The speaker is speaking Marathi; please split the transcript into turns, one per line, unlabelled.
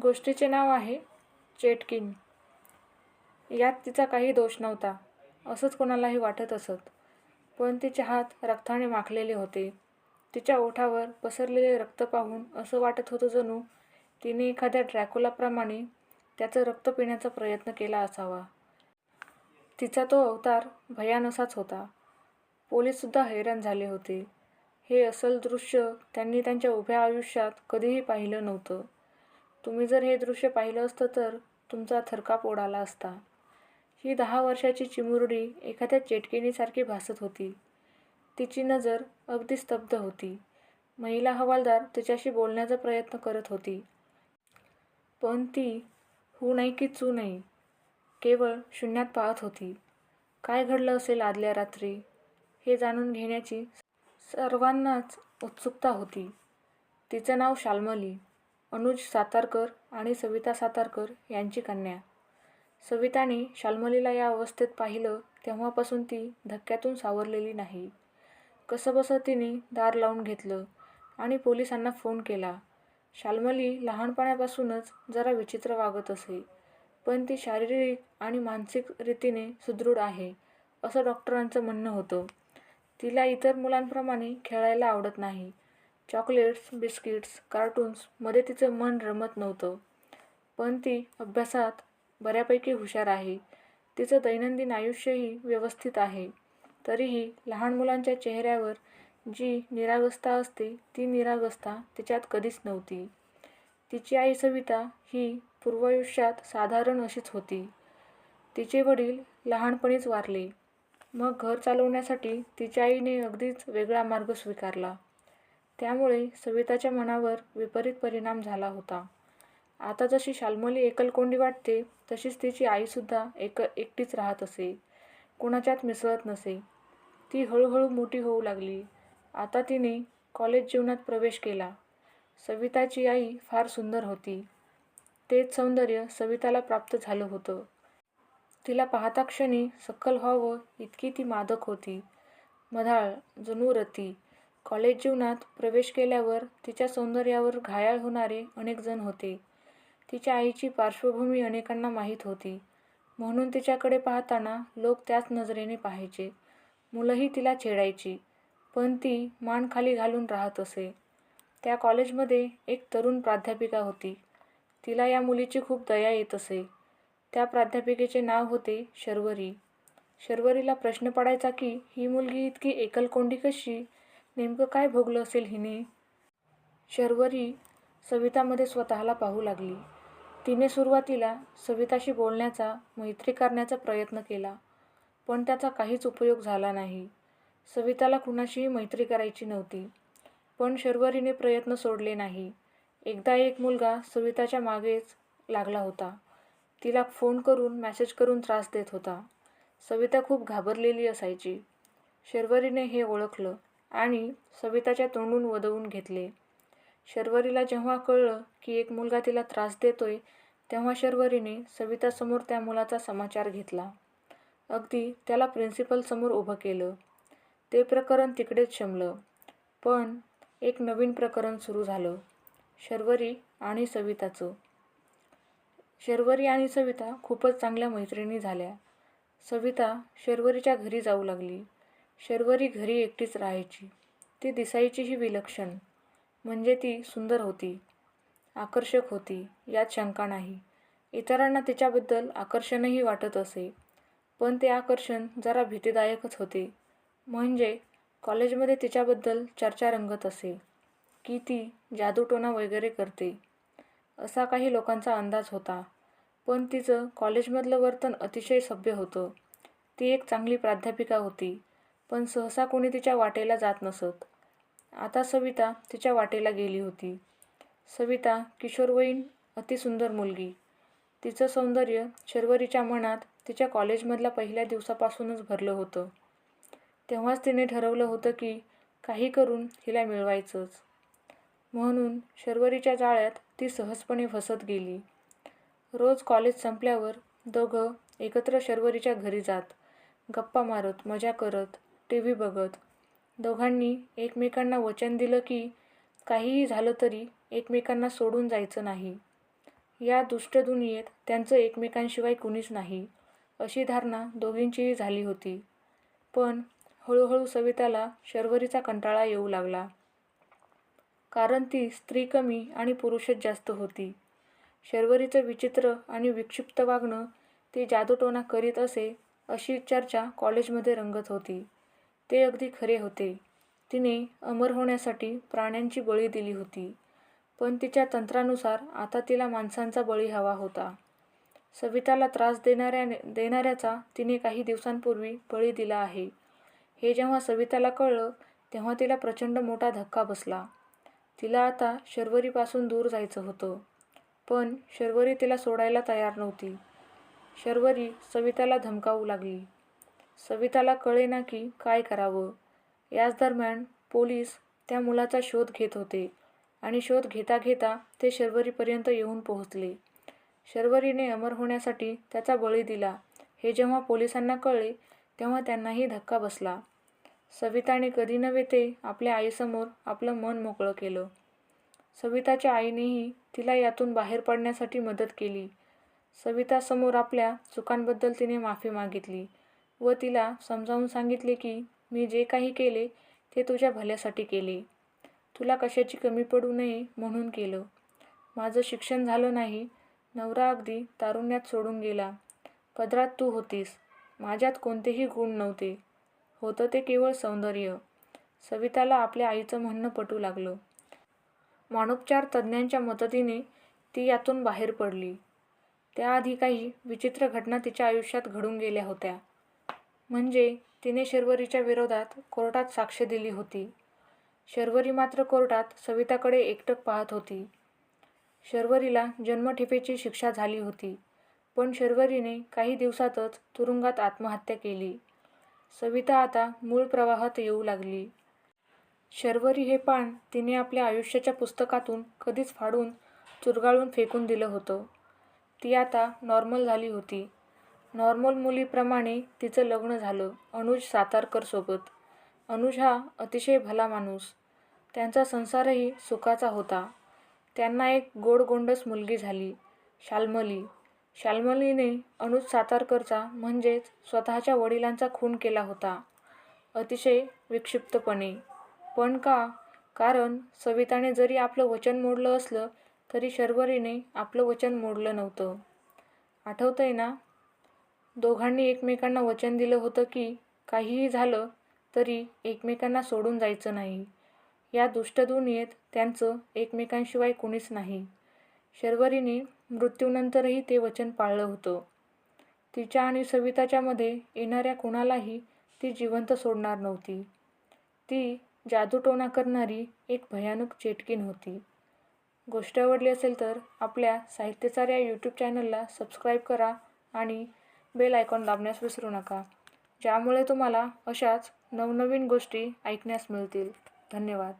गोष्टीचे नाव आहे चेटकिन. यात तिचा काही दोष नव्हता. असंच कोणालाही वाटत असत. पण तिच्या हात रक्ताने माखलेले होते. तिच्या ओठावर पसरलेले रक्त पाहून असं वाटत होतं जणू तिने एखाद्या ड्रॅकुलाप्रमाणे त्याचं रक्त पिण्याचा प्रयत्न केला असावा. तिचा तो अवतार भयानसाच होता. पोलीससुद्धा हैराण झाले होते. हे असल दृश्य त्यांनी त्यांच्या उभ्या आयुष्यात कधीही पाहिलं नव्हतं. तुम्ही जर हे दृश्य पाहिलं असतं तर तुमचा थरकाप उडाला असता. ही दहा वर्षाची चिमुरडी एखाद्या चेटकेणीसारखी भासत होती. तिची नजर अगदी स्तब्ध होती. महिला हवालदार तिच्याशी बोलण्याचा प्रयत्न करत होती. पण ती हू नाही की चू नाही केवळ शून्यात पाहत होती. काय घडलं असेल आदल्या रात्री? हे जाणून घेण्याची सर्वांनाच उत्सुकता होती. तिचं नाव शाल्मली. अनुज सातारकर आणि सविता सातारकर यांची कन्या. सविताने शाल्मलीला या अवस्थेत पाहिलं तेव्हापासून ती धक्क्यातून सावरलेली नाही. कसंबसं तिने दार लावून घेतलं आणि पोलिसांना फोन केला. शाल्मली लहानपणापासूनच जरा विचित्र वागत असे पण ती शारीरिक आणि मानसिक रीतीने सुदृढ आहे असं डॉक्टरांचं म्हणणं होतं. तिला इतर मुलांप्रमाणे खेळायला आवडत नाही चॉकलेट्स बिस्किट्स कार्टून्समध्ये तिचं मन रमत नव्हतं. पण ती अभ्यासात बऱ्यापैकी हुशार आहे. तिचं दैनंदिन आयुष्यही व्यवस्थित आहे. तरीही लहान मुलांच्या चेहऱ्यावर जी निरागस्ता असते ती निरागस्ता तिच्यात कधीच नव्हती. तिची आई सविता ही पूर्वायुष्यात साधारण अशीच होती. तिचे वडील लहानपणीच वारले. मग घर चालवण्यासाठी तिच्या आईने अगदीच वेगळा मार्ग स्वीकारला. त्यामुळे सविताच्या मनावर विपरीत परिणाम झाला होता. आता जशी शाल्मली एकलकोंडी वाटते तशीच तिची आईसुद्धा एक एकटीच राहत असे. कुणाच्यात मिसळत नसे. ती हळूहळू मोठी होऊ लागली. आता तिने कॉलेज जीवनात प्रवेश केला. सविताची आई फार सुंदर होती. तेच सौंदर्य सविताला प्राप्त झालं होतं. तिला पाहता क्षणी सखल व्हावं इतकी ती मादक होती. मधाळ जणू रती कॉलेज जीवनात प्रवेश केल्यावर तिच्या सौंदर्यावर घायाळ होणारे अनेक जण होते. तिच्या आईची पार्श्वभूमी अनेकांना माहीत होती. म्हणून तिच्याकडे पाहताना लोक त्याच नजरेने पाहायचे. मुलंही तिला छेडायची पण ती मान खाली घालून राहत असे. त्या कॉलेजमध्ये एक तरुण प्राध्यापिका होती. तिला या मुलीची खूप दया येत असे. त्या प्राध्यापिकेचे नाव होते शर्वरी. शर्वरीला प्रश्न पडायचा की ही मुलगी इतकी एकलकोंडी कशी? नेमकं काय भोगलं असेल हिने? शर्वरी सवितामध्ये स्वतःला पाहू लागली. तिने सुरुवातीला सविताशी बोलण्याचा मैत्री करण्याचा प्रयत्न केला पण त्याचा काहीच उपयोग झाला नाही. सविताला कुणाशीही मैत्री करायची नव्हती पण शर्वरीने प्रयत्न सोडले नाही. एकदा एक मुलगा सविताच्या मागेच लागला होता. तिला फोन करून मॅसेज करून त्रास देत होता. सविता खूप घाबरलेली असायची. शर्वरीने हे ओळखलं. आणि सविताच्या तोंडून वदवून घेतले. शर्वरीला जेव्हा कळलं की एक मुलगा तिला त्रास देतोय तेव्हा शर्वरीने सवितासमोर त्या मुलाचा समाचार घेतला. अगदी त्याला प्रिन्सिपलसमोर उभं केलं. ते प्रकरण तिकडेच शमलं. पण एक नवीन प्रकरण सुरू झालं. शर्वरी आणि सविताचं. शर्वरी आणि सविता खूपच चांगल्या मैत्रिणी झाल्या. सविता शर्वरीच्या घरी जाऊ लागली. शर्वरी घरी एकटीच राहायची. ती दिसायचीही विलक्षण. म्हणजे ती सुंदर होती. आकर्षक होती यात शंका नाही. इतरांना तिच्याबद्दल आकर्षणही वाटत असे. पण ते आकर्षण जरा भीतीदायकच होते. म्हणजे कॉलेजमध्ये तिच्याबद्दल चर्चा रंगत असे. की ती जादूटोणा वगैरे करते. असा काही लोकांचा अंदाज होता. पण तिचं कॉलेजमधलं वर्तन अतिशय सभ्य होतं. ती एक चांगली प्राध्यापिका होती. पण सहसा कोणी तिच्या वाटेला जात नसत. आता सविता तिच्या वाटेला गेली होती. सविता किशोरवयीन अतिसुंदर मुलगी. तिचं सौंदर्य शर्वरीच्या मनात तिच्या कॉलेजमधल्या पहिल्या दिवसापासूनच भरलं होतं. तेव्हाच तिने ठरवलं होतं की काही करून हिला मिळवायचंच. म्हणून शर्वरीच्या जाळ्यात ती सहजपणे फसत गेली. रोज कॉलेज संपल्यावर दोघं एकत्र शर्वरीच्या घरी जात गप्पा मारत मजा करत टी व्ही बघत. दोघांनी एकमेकांना वचन दिलं की काहीही झालं तरी एकमेकांना सोडून जायचं नाही. या दुष्ट दुनियेत त्यांचं एकमेकांशिवाय कुणीच नाही अशी धारणा दोघींचीही झाली होती. पण हळूहळू सविताला शर्वरीचा कंटाळा येऊ लागला. कारण ती स्त्री कमी आणि पुरुषच जास्त होती. शर्वरीचं विचित्र आणि विक्षिप्त वागणं ती जादूटोणा करीत असे अशी चर्चा कॉलेजमध्ये रंगत होती. ते अगदी खरे होते. तिने अमर होण्यासाठी प्राण्यांची बळी दिली होती. पण तिच्या तंत्रानुसार आता तिला माणसांचा बळी हवा होता. सविताला त्रास देणाऱ्या देणाऱ्याचा तिने काही दिवसांपूर्वी बळी दिला आहे. हे जेव्हा सविताला कळलं तेव्हा तिला प्रचंड मोठा धक्का बसला. तिला आता शर्वरीपासून दूर जायचं होतं. पण शर्वरी तिला सोडायला तयार नव्हती. शर्वरी सविताला धमकावू लागली. सविताला कळेना की काय करावं. याच दरम्यान पोलीस त्या मुलाचा शोध घेत होते आणि शोध घेता घेता ते शर्वरीपर्यंत येऊन पोहोचले. शर्वरीने अमर होण्यासाठी त्याचा बळी दिला. हे जेव्हा पोलिसांना कळले तेव्हा त्यांनाही धक्का बसला. सविताने कधी नव्हे ते आपल्या आईसमोर आपलं मन मोकळं केलं. सविताच्या आईनेही तिला यातून बाहेर पडण्यासाठी मदत केली. सवितासमोर आपल्या चुकांबद्दल तिने माफी मागितली. व तिला समजावून सांगितले की मी जे काही केले ते तुझ्या भल्यासाठी केले. तुला कशाची कमी पडू नये म्हणून केलं. माझं शिक्षण झालं नाही. नवरा अगदी तारुण्यात सोडून गेला. पदरात तू होतीस. माझ्यात कोणतेही गुण नव्हते. होतं ते केवळ सौंदर्य. सविताला आपल्या आईचं म्हणणं पटू लागलं. मानोपचार तज्ज्ञांच्या मदतीने ती यातून बाहेर पडली. त्याआधी काही विचित्र घटना तिच्या आयुष्यात घडून गेल्या होत्या. म्हणजे तिने शर्वरीच्या विरोधात कोर्टात साक्ष दिली होती. शर्वरी मात्र कोर्टात सविताकडे एकटक पाहत होती. शर्वरीला जन्मठेपेची शिक्षा झाली होती पण शर्वरीने काही दिवसातच तुरुंगात आत्महत्या केली. सविता आता मूळ प्रवाहात येऊ लागली. शर्वरी हे पान तिने आपल्या आयुष्याच्या पुस्तकातून कधीच फाडून चुरगाळून फेकून दिलं होतं. ती आता नॉर्मल झाली होती. नॉर्मल मुलीप्रमाणे तिचं लग्न झालं अनुज सातारकरसोबत. अनुज हा अतिशय भला माणूस. त्यांचा संसारही सुखाचा होता. त्यांना एक गोडगोंडस मुलगी झाली शाल्मली. शाल्मलीने अनुज सातारकरचा म्हणजेच स्वतःच्या वडिलांचा खून केला होता. अतिशय विक्षिप्तपणे. पण का? कारण सविताने जरी आपलं वचन मोडलं असलं तरी शर्वरीने आपलं वचन मोडलं नव्हतं. आठवतंय ना? दोघांनी एकमेकांना वचन दिलं होतं की काहीही झालं तरी एकमेकांना सोडून जायचं नाही. या दुष्ट दुनियेत त्यांचं एकमेकांशिवाय कुणीच नाही. शर्वरीने मृत्यूनंतरही ते वचन पाळलं होतं. तिच्या आणि सविताच्यामध्ये येणाऱ्या कुणालाही ती जिवंत सोडणार नव्हती. ती जादूटोणा करणारी एक भयानक चेटकीन होती. गोष्ट आवडली असेल तर आपल्या साहित्यचार या यूट्यूब चॅनलला सबस्क्राईब करा आणि बेल आयकॉन दाबण्यास विसरू नका. ज्यामुळे तुम्हाला अशाच नवनवीन गोष्टी ऐकण्यास मिळतील. धन्यवाद.